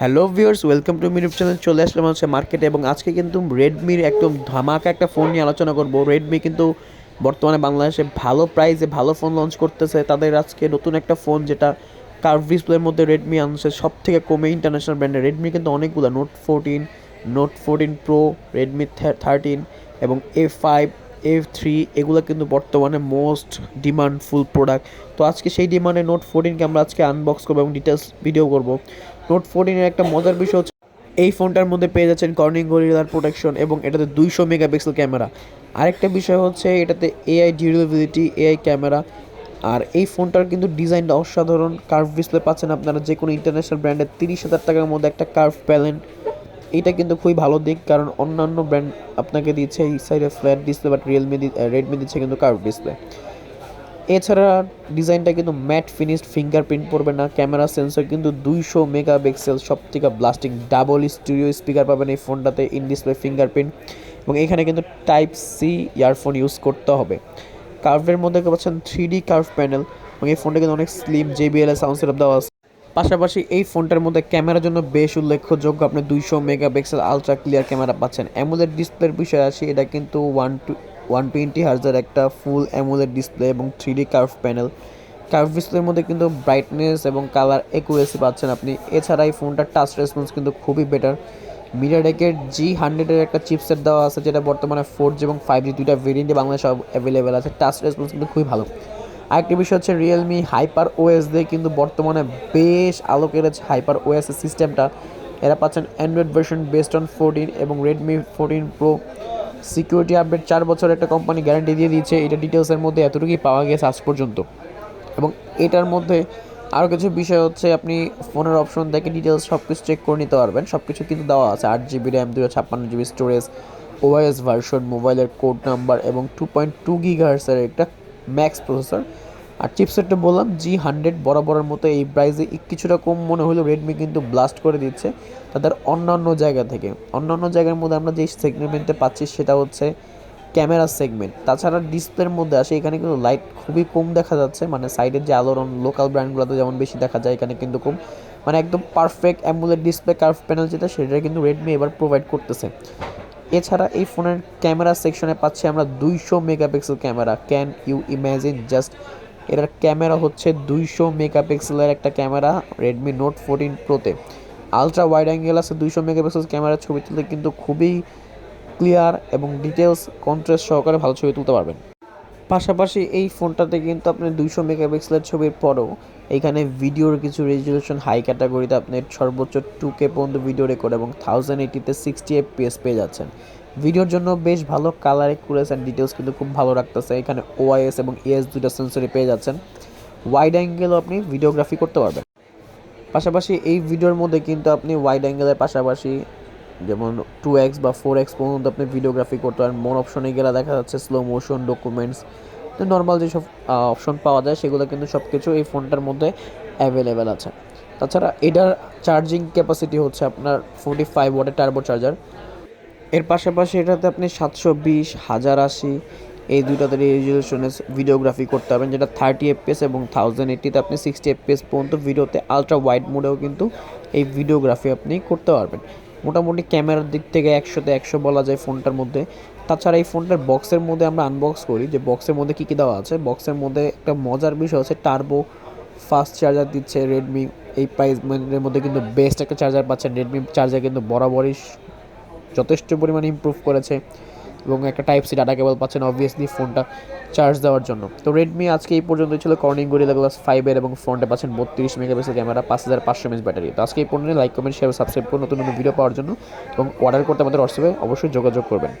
Hello viewers, welcome to মিউটিউব channel, চলে আসলাম হচ্ছে মার্কেটে এবং আজকে কিন্তু রেডমির একদম ধামাকা একটা ফোন নিয়ে আলোচনা করব। রেডমি কিন্তু বর্তমানে বাংলাদেশে ভালো প্রাইসে ভালো ফোন লঞ্চ করতেছে। তাদের আজকে নতুন একটা ফোন যেটা কার্ভ ডিসপ্লের মধ্যে রেডমি আনছে সব থেকে কমে ইন্টারন্যাশনাল ব্র্যান্ডের রেডমি কিন্তু অনেকগুলো note fourteen note fourteen pro Redmi thirteen এবং এ ফাইভ এফ থ্রি এগুলো কিন্তু বর্তমানে মোস্ট ডিমান্ডফুল প্রোডাক্ট তো আজকে সেই ডিমান্ডে নোট ফোরটিনকে আমরা আজকে আনবক্স করব এবং ডিটেলস ভিডিও করব। নোট ফোরটিনের একটা মজার বিষয় হচ্ছে, এই ফোনটার মধ্যে পেয়ে যাচ্ছেন কর্নিং গরিলার প্রোটেকশন এবং এটাতে দুইশো মেগাপিক্সেল ক্যামেরা। আরেকটা বিষয় হচ্ছে, এটাতে এআই ডিউরেবিলিটি এআই ক্যামেরা। আর এই ফোনটার কিন্তু ডিজাইনটা অসাধারণ। কার্ভ ডিসপ্লে পাচ্ছেন আপনারা যে কোনো ইন্টারন্যাশনাল ব্র্যান্ডের তিরিশ হাজার টাকার মধ্যে একটা কার্ভ প্যালেন্ট এটা কিন্তু খুবই ভালো দিক, কারণ অন্যান্য ব্র্যান্ড আপনাকে দিচ্ছে এই সাইডে flat display but Realme Redmi দিচ্ছে কিন্তু কার্ভ ডিসপ্লে এছাড়া ডিজাইনটা কিন্তু ম্যাট ফিনিশড ফিঙ্গারপ্রিন্ট পড়বে না ক্যামেরা সেন্সর কিন্তু দুইশো মেগাপিক্সেল সব থেকে ব্লাস্টিং ডাবল স্টুডিও স্পিকার পাবেন এই ফোনটাতে ইন ডিসপ্লে ফিঙ্গারপ্রিন্ট এবং এখানে কিন্তু টাইপ সি ইয়ারফোন ইউজ করতে হবে। কার্ভের মধ্যে পাচ্ছেন থ্রি ডি কার্ভ প্যানেল এবং এই ফোনটা কিন্তু অনেক স্লিম জেবিএল সাউন্ড সেটআপ দেওয়া আছে। পাশাপাশি এই ফোনটার মধ্যে ক্যামেরার জন্য বেশ উল্লেখযোগ্য আপনি দুইশো মেগাপিক্সেল আলট্রা ক্লিয়ার ক্যামেরা পাচ্ছেন। অ্যামুলেট ডিসপ্লের বিষয়ে আসি, এটা কিন্তু ওয়ান টু ওয়ান টোয়েন্টি হার্জের একটা ফুল অ্যামুলেট ডিসপ্লে এবং three D curve panel curve ডিসপ্লের মধ্যে কিন্তু ব্রাইটনেস এবং কালার একুরেসি পাচ্ছেন আপনি। এছাড়া এই ফোনটার টাচ রেসপন্স কিন্তু খুবই বেটার মিডিয়াটেকের জি হান্ড্রেডের একটা চিপসেট দেওয়া আছে, যেটা বর্তমানে ফোর জি এবং ফাইভ জি দুইটা ভেরিয়েন্টে বাংলাদেশে অ্যাভেলেবেল আছে। টাচ রেসপন্স কিন্তু খুবই ভালো। আরেকটি বিষয় হচ্ছে রিয়েলমি হাইপার ওএস দিয়ে কিন্তু বর্তমানে বেশ আলো কেড়েছে হাইপার ওএস সিস্টেমটা এরা পাচ্ছেন Android version based on fourteen এবং Redmi fourteen pro security update চার বছর একটা কোম্পানি গ্যারান্টি দিয়ে দিয়েছে। এটা ডিটেলসের মধ্যে এতটুকুই পাওয়া গেছে আজ পর্যন্ত। এবং এটার মধ্যে আরও কিছু বিষয় হচ্ছে, আপনি ফোনের অপশন দেখে ডিটেলস সব কিছু চেক করে নিতে পারবেন। সব কিছু কিন্তু দেওয়া আছে। আট জিবি র্যাম দুশো ছাপ্পান্ন জিবি স্টোরেজ ওআইএস ভার্সন মোবাইলের কোড নাম্বার এবং টু পয়েন্ট টু গিগার্সের একটা ম্যাক্স প্রসেসর আর চিপসেটটা বললাম জি হান্ড্রেড বরাবরের মতো এই প্রাইসে কিছুটা কম মনে হলেও রেডমি কিন্তু ব্লাস্ট করে দিচ্ছে তাদের অন্যান্য জায়গা থেকে। অন্যান্য জায়গার মধ্যে আমরা যেই সেগমেন্টে পাচ্ছি সেটা হচ্ছে ক্যামেরা সেগমেন্ট তাছাড়া ডিসপ্লের মধ্যে আসে, এখানে কিন্তু লাইট খুবই কম দেখা যাচ্ছে মানে সাইডের যে আলোড়ন লোকাল ব্র্যান্ডগুলোতে যেমন বেশি দেখা যায়, এখানে কিন্তু কম। মানে একদম perfect AMOLED display curve panel যেটা, সেটা কিন্তু রেডমি এবার প্রোভাইড করতেছে। এছাড়া এই ফোনের ক্যামেরা সেকশনে পাচ্ছি আমরা দুইশো megapixel camera can you imagine just এটার ক্যামেরা হচ্ছে দুইশো মেগাপিক্সেলের একটা ক্যামেরা রেডমি নোট ফোরটিন প্রোতে আলট্রা ওয়াইড অ্যাঙ্গেল আছে, দুইশো মেগাপিক্সেল ক্যামেরা ছবি তুলতে কিন্তু খুবই ক্লিয়ার এবং ডিটেলস কন্ট্রাস্ট সহকারে ভালো ছবি তুলতে পারবেন। পাশাপাশি এই ফোনটাতে কিন্তু আপনি দুইশো মেগাপিক্সেলের ছবির পরেও এখানে ভিডিওর কিছু রেজলিউশন হাই ক্যাটাগরিতে আপনি সর্বোচ্চ টু কে পর্যন্ত ভিডিও রেকর্ড এবং থাউজেন্ড এইটিতে সিক্সটি এফপিএস পেয়ে যাচ্ছেন। ভিডিওর জন্য বেশ ভালো কালার একুরেস অ্যান্ড ডিটেলস কিন্তু খুব ভালো রাখতেছে। এখানে ওআইএস এবং এএস দুইটা সেন্সরি পেয়ে যাচ্ছেন। ওয়াইড অ্যাঙ্গেলও আপনি ভিডিওগ্রাফি করতে পারবেন। পাশাপাশি এই ভিডিওর মধ্যে কিন্তু আপনি ওয়াইড অ্যাঙ্গেলের পাশাপাশি যেমন টু এক্স বা ফোর এক্স পর্যন্ত আপনি ভিডিওগ্রাফি করতে পারেন। মোর অপশনে গেলে দেখা যাচ্ছে স্লো মোশন ডকুমেন্টস তো নর্মাল যেসব অপশন পাওয়া যায় সেগুলো কিন্তু সব কিছু এই ফোনটার মধ্যে অ্যাভেলেবেল আছে। তাছাড়া এটার চার্জিং ক্যাপাসিটি হচ্ছে আপনার ফোর্টি ফাইভ ওয়াটের টার্বো চার্জার এর পাশাপাশি এটাতে আপনি সাতশো বিশ, হাজার আশি, এই দুইটাতে রেজলিউশনে ভিডিওগ্রাফি করতে পারবেন, যেটা থার্টি এফপিএস এবং থাউজেন্ড এইটিতে আপনি সিক্সটি এফপিএস পর্যন্ত ভিডিওতে আলট্রা ওয়াইড মোডেও কিন্তু এই ভিডিওগ্রাফি আপনি করতে পারবেন। মোটামুটি ক্যামেরার দিক থেকে একশোতে একশো বলা যায় ফোনটার মধ্যে। তাছাড়া এই ফোনটার বক্সের মধ্যে আমরা আনবক্স করি যে বক্সের মধ্যে কী কী দেওয়া আছে। বক্সের মধ্যে একটা মজার বিষয় হচ্ছে টার্বো ফাস্ট চার্জার দিচ্ছে রেডমি এই প্রাইস মধ্যে কিন্তু বেস্ট একটা চার্জার পাচ্ছেন রেডমি চার্জার কিন্তু বরাবরই যথেষ্ট পরিমাণে ইম্প্রুভ করেছে এবং একটা টাইপ সি ডাটা কেবল পাচ্ছেন অবভিয়াসলি ফোনটা চার্জ দেওয়ার জন্য। তো রেডমি আজকে এই পর্যন্ত ছিল। কর্নিং গরিলা গ্লাস ফাইভের এবং ফোনটা পাচ্ছেন বত্রিশ মেগাপিক্সেল ক্যামেরা পাঁচ হাজার পাঁচশো এমএস ব্যাটারি তো আজকে এই পর্যন্ত লাইক কমেন্ট শেয়ার সাবস্ক্রাইব করুন নতুন নতুন ভিডিও পাওয়ার জন্য এবং অর্ডার করতে আমাদের হোয়াটসঅ্যাপে অবশ্যই যোগাযোগ করবেন।